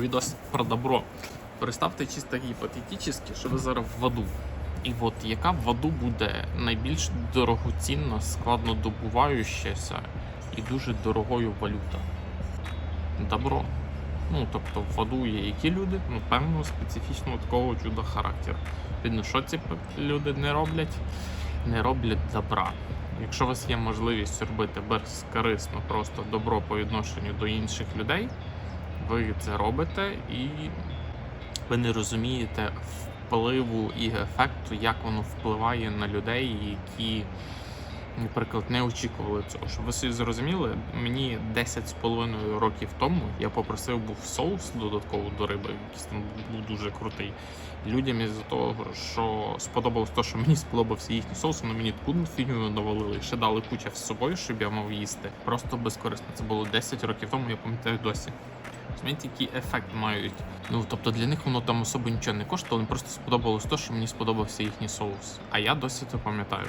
відос про добро. Представте чисто гіпотетично, що ви зараз в аду. І от яка в аду буде найбільш дорогоцінна, складнодобуваючася і дуже дорогою валюта? Добро. Ну, тобто в аду є які люди, ну, певно, специфічного такого чуда характеру. Видно, що ці люди не роблять? Не роблять добра. Якщо у вас є можливість робити безкорисно просто добро по відношенню до інших людей, ви це робите і ви не розумієте впливу і ефекту, як воно впливає на людей, які, наприклад, не очікували цього. Щоб ви собі зрозуміли, мені 10 з половиною років тому я попросив був соус додатково до риби, якийсь там був дуже крутий. Людям із-за того, що сподобалось те, що мені сподобався їхній соус, вони мені таку фігню навалили. Ще дали куча з собою, щоб я мав їсти. Просто безкорисно. Це було 10 років тому, я пам'ятаю досі. Розумієте, який ефект мають. Ну тобто для них воно там особо нічого не коштувало, їм просто сподобалось те, що мені сподобався їхній соус. А я досі це пам'ятаю.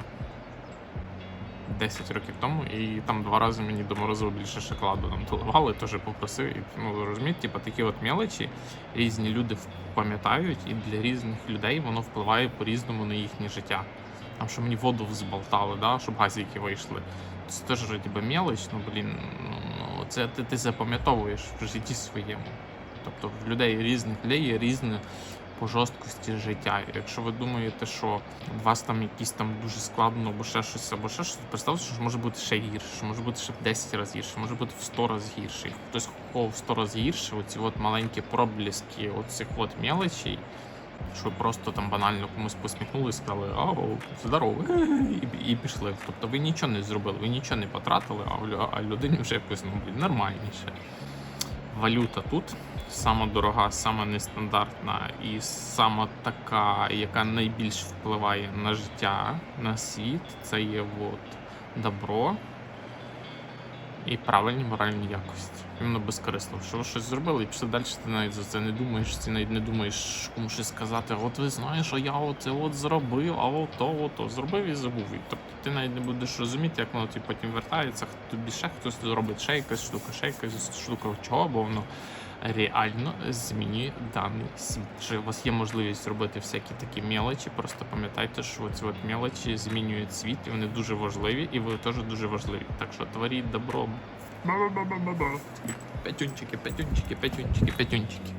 10 років тому, і там два рази мені до морозива більше шоколаду нам доливали, теж попросив. І, ну розумієте, типу, такі от мелочі різні люди пам'ятають, і для різних людей воно впливає по-різному на їхнє життя. Там, що мені воду взболтали, да, щоб газики вийшли. Це теж би мелоч, ну блін, ну це ти, ти запам'ятовуєш в житті своєму. Тобто в людей різних людей є різне по жорсткості життя. Якщо ви думаєте, що у вас там якісь там дуже складно, або ще щось, або ще щось, представте, що може бути ще гірше, що може бути ще в 10 разів гірше, може бути в 100 разів гірше. І Хтось в 100 разів гірше, оці от маленькі пробліски оцих от мелочей, що просто там банально комусь посміхнули і сказали «Ау, здорово, і, і пішли. Тобто ви нічого не зробили, ви нічого не потратили, а, людині вже якось ну, нормальніше. Валюта тут сама дорога, сама нестандартна і сама така, яка найбільш впливає на життя, на світ, це є от добро і правильні моральні якості. Іменно безкорисно. Що ви щось зробили і пішли далі, ти навіть за це не думаєш, ти навіть не думаєш кому щось сказати. От ви знаєш, а я оце от зробив, а от то, от то зробив і забув. І тобто ти навіть не будеш розуміти, як воно тобі потім вертається, тобі ще хтось зробить ще якась штука, ще якась штука. Чого? Бо воно реально змінює даний світ. Чи у вас є можливість робити всякі такі мелочі, просто пам'ятайте, що ці от мелочі змінюють світ, і вони дуже важливі, і ви теж дуже важливі. Так що творіть добро. П'ятюнчики, п'ятюнчики, п'ятюнчики, п'ятюнчики.